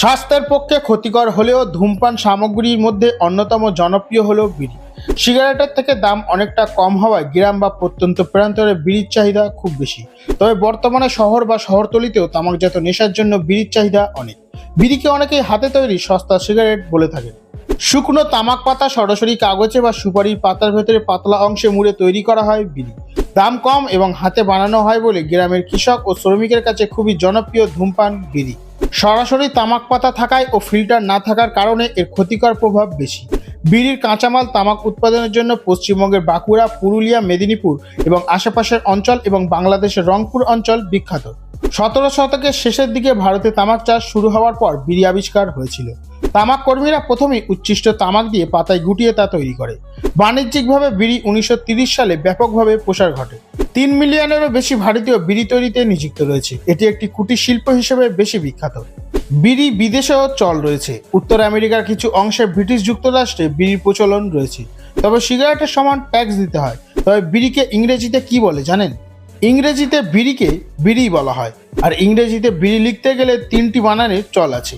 স্বাস্থ্যের পক্ষে ক্ষতিকর হলেও ধূমপান সামগ্রীর মধ্যে অন্যতম জনপ্রিয় হলো বিড়ি। সিগারেটের থেকে দাম অনেকটা কম হওয়ায় গ্রাম বা প্রত্যন্ত প্রান্তরে বিড়ির চাহিদা খুব বেশি। তবে বর্তমানে শহর বা শহরতলিতেও তামাকজাত নেশার জন্য বিড়ির চাহিদা অনেক। বিড়িকে অনেকেই হাতে তৈরি সস্তা সিগারেট বলে থাকেন। শুকনো তামাক পাতা সরাসরি কাগজে বা সুপারির পাতার ভেতরে পাতলা অংশে মুড়ে তৈরি করা হয় বিড়ি। দাম কম এবং হাতে বানানো হয় বলে গ্রামের কৃষক ও শ্রমিকের কাছে খুবই জনপ্রিয় ধূমপান বিড়ি। সরাসরি তামাক পাতা থাকায় ও ফিল্টার না থাকার কারণে এর ক্ষতিকর প্রভাব বেশি। বিড়ির কাঁচামাল তামাক উৎপাদনের জন্য পশ্চিমবঙ্গের বাঁকুড়া, পুরুলিয়া, মেদিনীপুর এবং আশেপাশের অঞ্চল এবং বাংলাদেশের রংপুর অঞ্চল বিখ্যাত। সতেরো শতকের শেষের দিকে ভারতে তামাক চাষ শুরু হওয়ার পর বিড়ি আবিষ্কার হয়েছিল। তামাক কর্মীরা প্রথমেই উচ্ছিষ্ট তামাক দিয়ে পাতায় গুটিয়ে তা তৈরি করে। বাণিজ্যিকভাবে বিড়ি উনিশশো সালে ব্যাপকভাবে প্রসার ঘটে। তিন মিলিয়নেরও বেশি ভারতীয় বিড়ি তৈরিতে নিযুক্ত রয়েছে। এটি একটি কুটির শিল্প হিসেবে বেশি বিখ্যাত। বিড়ি বিদেশেও চল রয়েছে। উত্তর আমেরিকার কিছু অংশে ব্রিটিশ যুক্তরাষ্ট্রে বিড়ির প্রচলন রয়েছে। তবে সিগারেটের সমান ট্যাক্স দিতে হয়। তবে বিড়িকে ইংরেজিতে কি বলে জানেন? ইংরেজিতে বিড়িকে বিড়ি বলা হয়। আর ইংরেজিতে বিড়ি লিখতে গেলে তিনটি বানানের চল আছে।